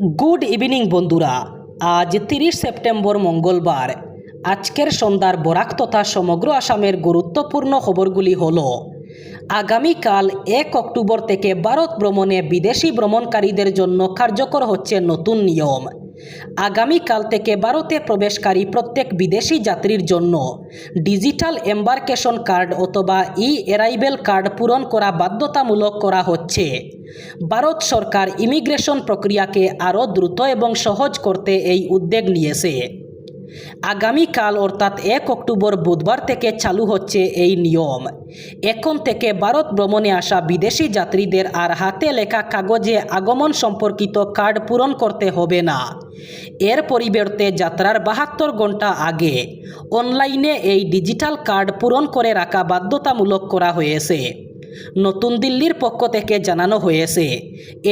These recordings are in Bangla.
গুড ইভিনিং বন্ধুরা। আজ তিরিশ সেপ্টেম্বর মঙ্গলবার। আজকের সন্ধ্যার বরাক তথা সমগ্র আসামের গুরুত্বপূর্ণ খবরগুলি হল, আগামীকাল এক অক্টোবর থেকে ভারত ভ্রমণে বিদেশি ভ্রমণকারীদের জন্য কার্যকর হচ্ছে নতুন নিয়ম। আগামীকাল থেকে ভারতে প্রবেশকারী প্রত্যেক বিদেশি যাত্রীর জন্য ডিজিটাল এম্বার্কেশন কার্ড অথবা ই অ্যারাইভেল কার্ড পূরণ করা বাধ্যতামূলক করা হচ্ছে। ভারত সরকার ইমিগ্রেশন প্রক্রিয়াকে আরও দ্রুত এবং সহজ করতে এই উদ্যোগ নিয়েছে। আগামীকাল অর্থাৎ এক অক্টোবর বুধবার থেকে চালু হচ্ছে এই নিয়ম। এখন থেকে ভারত ভ্রমণে আসা বিদেশি যাত্রীদের আর হাতে লেখা কাগজে আগমন সম্পর্কিত কার্ড পূরণ করতে হবে না। এর পরিবর্তে যাত্রার বাহাত্তর ঘণ্টা আগে অনলাইনে এই ডিজিটাল কার্ড পূরণ করে রাখা বাধ্যতামূলক করা হয়েছে। নতুন দিল্লির পক্ষ থেকে জানানো হয়েছে,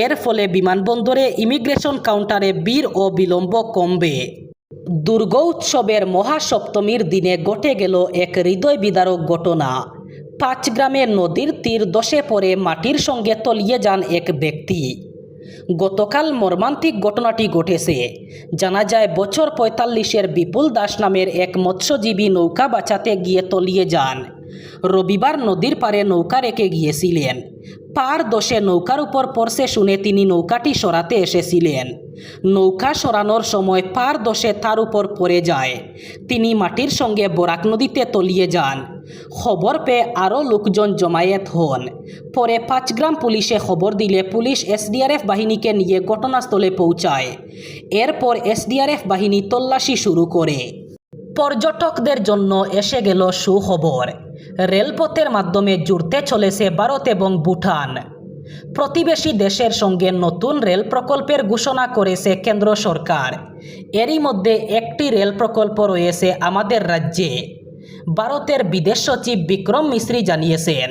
এর ফলে বিমানবন্দরে ইমিগ্রেশন কাউন্টারে বীর ও বিলম্ব কমবে। দুর্গোৎসবের মহাসপ্তমীর দিনে ঘটে গেল এক হৃদয় বিদারক ঘটনা। পাঁচ গ্রামের নদীর তীর দশে পড়ে মাটির সঙ্গে তলিয়ে যান এক ব্যক্তি। গতকাল মর্মান্তিক ঘটনাটি ঘটেছে। জানা যায়, বছর পঁয়তাল্লিশের বিপুল দাস নামের এক মৎস্যজীবী নৌকা বাঁচাতে গিয়ে তলিয়ে যান। রবিবার নদীর পারে নৌকা রেখে গিয়েছিলেন। পার দশে নৌকার উপর পড়ছে শুনে তিনি নৌকাটি সরাতে এসেছিলেন। নৌকা সরানোর সময় পার দশে তার উপর পড়ে যায়। তিনি মাটির সঙ্গে বরাক নদীতে তলিয়ে যান। খবর পেয়ে আরও লোকজন জমায়েত হন। পরে পাঁচগ্রাম পুলিশে খবর দিলে পুলিশ এসডিআরএফ বাহিনীকে নিয়ে ঘটনাস্থলে পৌঁছায়। এরপর এসডিআরএফ বাহিনী তল্লাশি শুরু করে। পর্যটকদের জন্য এসে গেল সুখবর। রেলপথের মাধ্যমে জুড়তে চলেছে ভারত এবং ভুটান। প্রতিবেশী দেশের সঙ্গে নতুন রেল প্রকল্পের ঘোষণা করেছে কেন্দ্র সরকার। এরই মধ্যে একটি রেল প্রকল্প রয়েছে আমাদের রাজ্যে। ভারতের বিদেশ সচিব বিক্রম মিশ্রি জানিয়েছেন,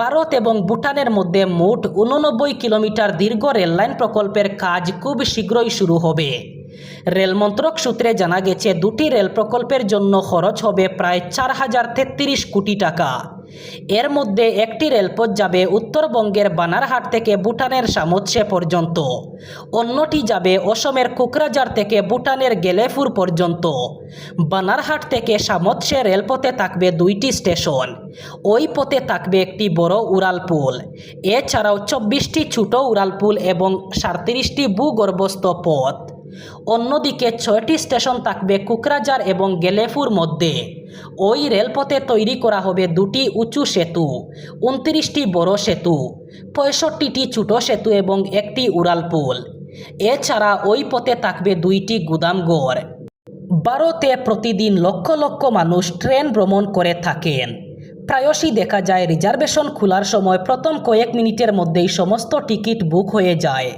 ভারত এবং ভুটানের মধ্যে মোট উননব্বই কিলোমিটার দীর্ঘ রেললাইন প্রকল্পের কাজ খুব শীঘ্রই শুরু হবে। রেল মন্ত্রক সূত্রে জানা গেছে, দুটি রেল প্রকল্পের জন্য খরচ হবে প্রায় চার হাজার তেত্রিশ কোটি টাকা। এর মধ্যে একটি রেলপথ যাবে উত্তরবঙ্গের বানারহাট থেকে ভুটানের সামোৎসে পর্যন্ত। অন্যটি যাবে অসমের কোকরাঝার থেকে ভুটানের গেলেফুর পর্যন্ত। বানারহাট থেকে সামোৎসে রেলপথে থাকবে দুইটি স্টেশন। ওই পথে থাকবে একটি বড় উড়ালপুল এছাড়াও চব্বিশটি ছোট উড়ালপুল এবং সাঁত্রিশটি ভূগর্ভস্থ পথ। অন্যদিকে ছয়টি স্টেশন থাকবে কুকরাঝার এবং গেলেফুর মধ্যে। ওই রেলপথে তৈরি করা হবে দুটি উঁচু সেতু, উনত্রিশটি বড় সেতু, পঁয়ষট্টিটি ছোট সেতু এবং একটি উড়ালপুল এছাড়া ওই পথে থাকবে দুইটি গুদামঘর ভারতে প্রতিদিন লক্ষ লক্ষ মানুষ ট্রেন ভ্রমণ করে থাকেন। প্রায়শই দেখা যায় রিজার্ভেশন খোলার সময় প্রথম কয়েক মিনিটের মধ্যেই সমস্ত টিকিট বুক হয়ে যায়।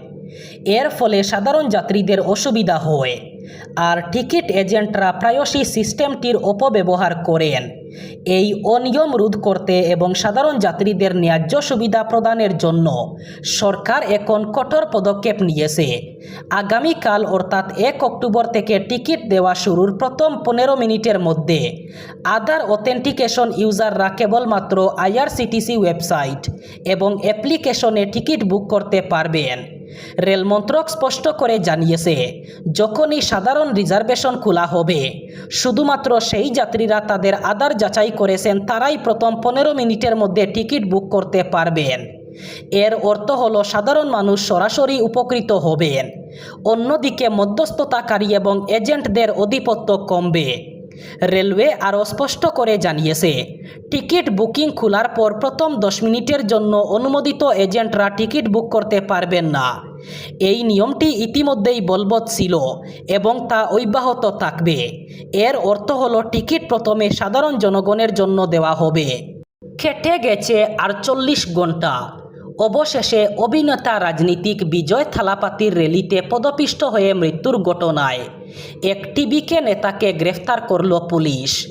এর ফলে সাধারণ যাত্রীদের অসুবিধা হয়। আর টিকিট এজেন্টরা প্রায়শই সিস্টেমটির অপব্যবহার করেন। এই অনিয়ম রোধ করতে এবং সাধারণ যাত্রীদের ন্যায্য সুবিধা প্রদানের জন্য সরকার এখন কঠোর পদক্ষেপ নিয়েছে। আগামীকাল অর্থাৎ এক অক্টোবর থেকে টিকিট দেওয়া শুরুর প্রথম পনেরো মিনিটের মধ্যে আধার অথেন্টিকেশন ইউজাররা কেবলমাত্র আইআরসিটিসি ওয়েবসাইট এবং অ্যাপ্লিকেশনে টিকিট বুক করতে পারবেন। রেল মন্ত্রক স্পষ্ট করে জানিয়েছে, যখনই সাধারণ রিজার্ভেশন খোলা হবে, শুধুমাত্র সেই যাত্রীরা তাদের আধার যাচাই করেছেন, তারাই প্রথম পনেরো মিনিটের মধ্যে টিকিট বুক করতে পারবেন। এর অর্থ হলো, সাধারণ মানুষ সরাসরি উপকৃত হবেন। অন্যদিকে, মধ্যস্থতাকারী এবং এজেন্টদের আধিপত্য কমবে। রেলওয়ে আরও স্পষ্ট করে জানিয়েছে, টিকিট বুকিং খোলার পর প্রথম দশ মিনিটের জন্য অনুমোদিত এজেন্টরা টিকিট বুক করতে পারবেন না। এই নিয়মটি ইতিমধ্যেই বলবৎ ছিল এবং তা অব্যাহত থাকবে। এর অর্থ হলো টিকিট প্রথমে সাধারণ জনগণের জন্য দেওয়া হবে। খেটে গেছে আটচল্লিশ ঘণ্টা অবশেষে অভিনেতা রাজনীতিক বিজয় থালাপাতির র্যালিতে পদপিষ্ট হয়ে মৃত্যুর ঘটনায়। এক টিবিকে নেতাকে গ্রেফতার করল পুলিশ।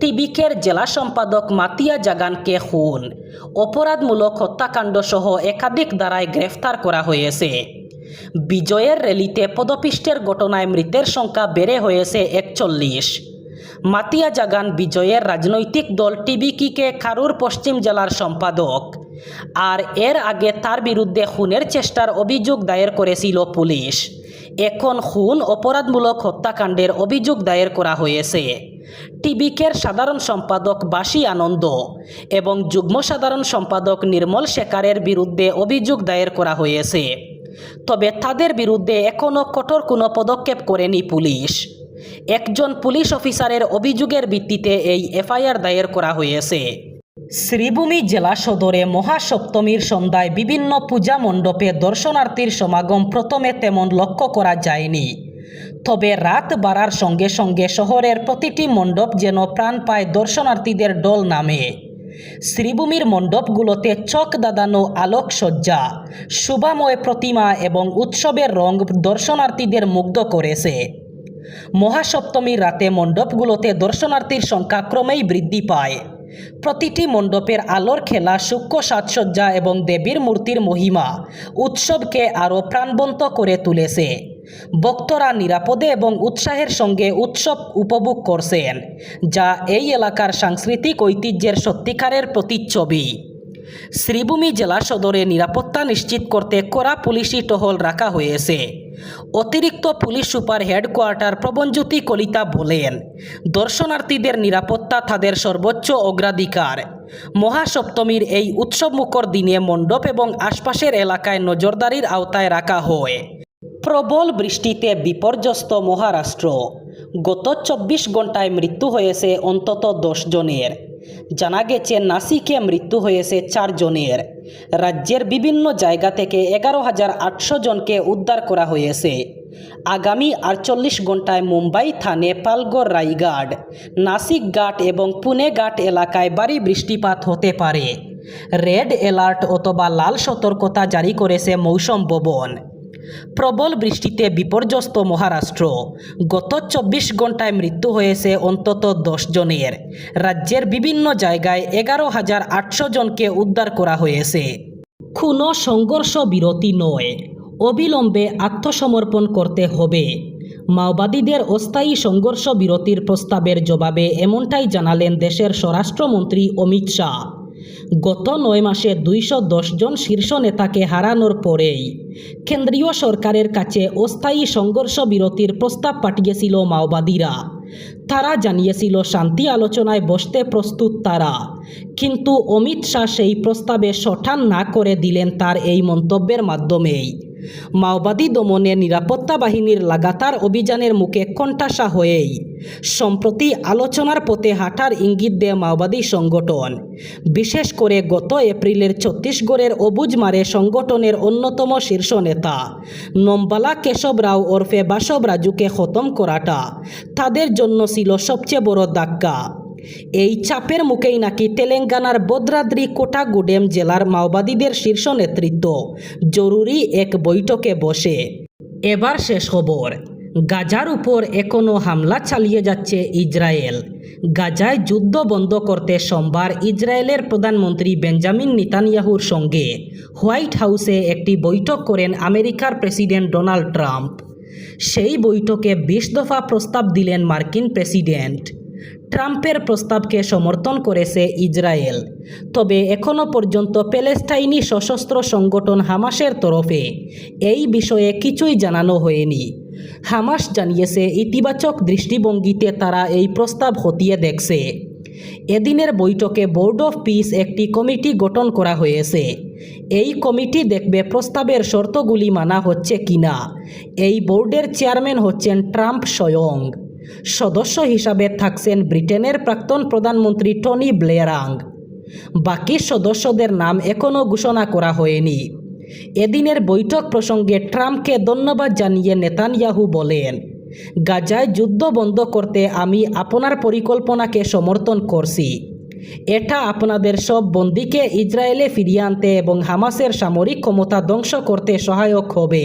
টিবিকের জেলা সম্পাদক মাতিয়া জাগানকে খুন। অপরাধমূলক হত্যাকাণ্ড সহ একাধিক দ্বারায় গ্রেফতার করা হয়েছে। বিজয়ের র্যালিতে পদপিষ্টের ঘটনায় মৃতের সংখ্যা বেড়ে হয়েছে একচল্লিশ। মাতিয়া জাগান বিজয়ের রাজনৈতিক দল টিবিকিকে খারুর পশ্চিম জেলার সম্পাদক। আর এর আগে তার বিরুদ্ধে খুনের চেষ্টার অভিযোগ দায়ের করেছিল পুলিশ। এখন খুন অপরাধমূলক হত্যাকাণ্ডের অভিযোগ দায়ের করা হয়েছে। টিবিকের সাধারণ সম্পাদক বাসি আনন্দ এবং যুগ্ম সাধারণ সম্পাদক নির্মল শেখারের বিরুদ্ধে অভিযোগ দায়ের করা হয়েছে। তবে তাদের বিরুদ্ধে এখনও কঠোর কোনো পদক্ষেপ করেনি পুলিশ। একজন পুলিশ অফিসারের অভিযোগের ভিত্তিতে এই এফআইআর দায়ের করা হয়েছে। শ্রীভূমি জেলা সদরে মহাসপ্তমীর সন্ধ্যায় বিভিন্ন পূজা মণ্ডপে দর্শনার্থীর সমাগম প্রথমে তেমন লক্ষ্য করা যায়নি। তবে রাত বাড়ার সঙ্গে সঙ্গে শহরের প্রতিটি মণ্ডপ যেন প্রাণ পায় দর্শনার্থীদের ডল নামে। শ্রীভূমির মণ্ডপগুলোতে চক দাদানো আলোকসজ্জা, শুভাময় প্রতিমা এবং উৎসবের রং দর্শনার্থীদের মুগ্ধ করেছে। মহাসপ্তমীর রাতে মণ্ডপগুলোতে দর্শনার্থীর সংখ্যা ক্রমেই বৃদ্ধি পায়। প্রতিটি মণ্ডপের আলোর খেলা সূক্ষ্ম সাজসজ্জা এবং দেবীর মূর্তির মহিমা উৎসবকে আরও প্রাণবন্ত করে তুলেছে। ভক্তরা নিরাপদে এবং উৎসাহের সঙ্গে উৎসব উপভোগ করছেন, যা এই এলাকার সাংস্কৃতিক ঐতিহ্যের সত্যিকারের প্রতিচ্ছবি। শ্রীভূমি জেলা সদরে নিরাপত্তা নিশ্চিত করতে কড়া পুলিশি টহল রাখা হয়েছে। অতিরিক্ত police super headquarter Prabanjyoti Kalita বলেন, দর্শনার্থীদের নিরাপত্তা তাদের সর্বোচ্চ অগ্রাধিকার। মহাসপ্তমীর এই উৎসবমুখর দিনে মণ্ডপ এবং আশপাশের এলাকায় নজরদারির আওতায় রাখা হয়। প্রবল বৃষ্টিতে বিপর্যস্ত মহারাষ্ট্র। গত চব্বিশ ঘন্টায় মৃত্যু হয়েছে অন্তত দশ জনের। জানা গেছে, নাসিকে মৃত্যু হয়েছে চারজনের রাজ্যের বিভিন্ন জায়গা থেকে এগারো হাজার আটশো জনকে উদ্ধার করা হয়েছে। আগামী আটচল্লিশ ঘন্টায় মুম্বাই থানে পালগড় রায়গড়, নাসিক ঘাট এবং পুনে ঘাট এলাকায় ভারী বৃষ্টিপাত হতে পারে। রেড অ্যালার্ট অথবা লাল সতর্কতা জারি করেছে মৌসম ভবন। প্রবল বৃষ্টিতে বিপর্যস্ত মহারাষ্ট্র। গত চব্বিশ ঘন্টায় মৃত্যু হয়েছে অন্তত দশ জনের। রাজ্যের বিভিন্ন জায়গায় এগারো হাজার আটশো জনকে উদ্ধার করা হয়েছে। কোনো সংঘর্ষ বিরতি নয়। অবিলম্বে আত্মসমর্পণ করতে হবে। মাওবাদীদের অস্থায়ী সংঘর্ষ বিরতির প্রস্তাবের জবাবে এমনটাই জানালেন দেশের স্বরাষ্ট্রমন্ত্রী অমিত শাহ। গত নয় মাসে দুইশো জন শীর্ষ নেতাকে হারানোর পরেই কেন্দ্রীয় সরকারের কাছে অস্থায়ী সংঘর্ষ বিরতির প্রস্তাব পাঠিয়েছিল মাওবাদীরা। তারা জানিয়েছিল, শান্তি আলোচনায় বসতে প্রস্তুত তারা। কিন্তু অমিত শাহ সেই প্রস্তাবে সঠান না করে দিলেন তার এই মন্তব্যের মাধ্যমেই। মাওবাদী দমনে নিরাপত্তা বাহিনীর লাগাতার অভিযানের মুখে কণ্ঠাসা হয়েই সম্প্রতি আলোচনার পথে হাঁটার ইঙ্গিত দেয় মাওবাদী সংগঠন। বিশেষ করে গত এপ্রিলের ছত্তিশগড়ের অবুজমারে সংগঠনের অন্যতম শীর্ষ নেতা নম্বালা কেশব রাও ওরফে বাসব রাজুকে খতম করাটা তাদের জন্য ছিল সবচেয়ে বড় ধাক্কা। এই চাপের মুখেই নাকি তেলেঙ্গানার বদ্রাদ্রি কোটাগুডেম জেলার মাওবাদীদের শীর্ষ নেতৃত্ব জরুরি এক বৈঠকে বসে। এবার শেষ খবর। গাজার উপর এখনও হামলা চালিয়ে যাচ্ছে ইসরায়েল। গাজায় যুদ্ধ বন্ধ করতে সোমবার ইসরায়েলের প্রধানমন্ত্রী বেঞ্জামিন নিতানিয়াহুর সঙ্গে হোয়াইট হাউসে একটি বৈঠক করেন আমেরিকার প্রেসিডেন্ট ডোনাল্ড ট্রাম্প। সেই বৈঠকে বিশ দফা প্রস্তাব দিলেন মার্কিন প্রেসিডেন্ট। ট্রাম্পের প্রস্তাবকে সমর্থন করেছে ইসরায়েল। তবে এখনও পর্যন্ত প্যালেস্টাইনি সশস্ত্র সংগঠন হামাসের তরফে এই বিষয়ে কিছুই জানানো হয়নি। হামাস জানিয়েছে, ইতিবাচক দৃষ্টিভঙ্গিতে তারা এই প্রস্তাব হতিয়ে দেখছে। এদিনের বৈঠকে বোর্ড অফ পিস একটি কমিটি গঠন করা হয়েছে। এই কমিটি দেখবে প্রস্তাবের শর্তগুলি মানা হচ্ছে কিনা। এই বোর্ডের চেয়ারম্যান হচ্ছেন ট্রাম্প স্বয়ং। সদস্য হিসাবে থাকছেন ব্রিটেনের প্রাক্তন প্রধানমন্ত্রী টনি ব্লেয়ারাং। বাকি সদস্যদের নাম এখনও ঘোষণা করা হয়নি। এদিনের বৈঠক প্রসঙ্গে ট্রাম্পকে ধন্যবাদ জানিয়ে নেতানিয়াহু বলেন, গাজায় যুদ্ধ বন্ধ করতে আমি আপনার পরিকল্পনাকে সমর্থন করছি। এটা আপনাদের সব বন্দিকে ইসরায়েলে ফিরিয়ে আনতে এবং হামাসের সামরিক ক্ষমতা ধ্বংস করতে সহায়ক হবে।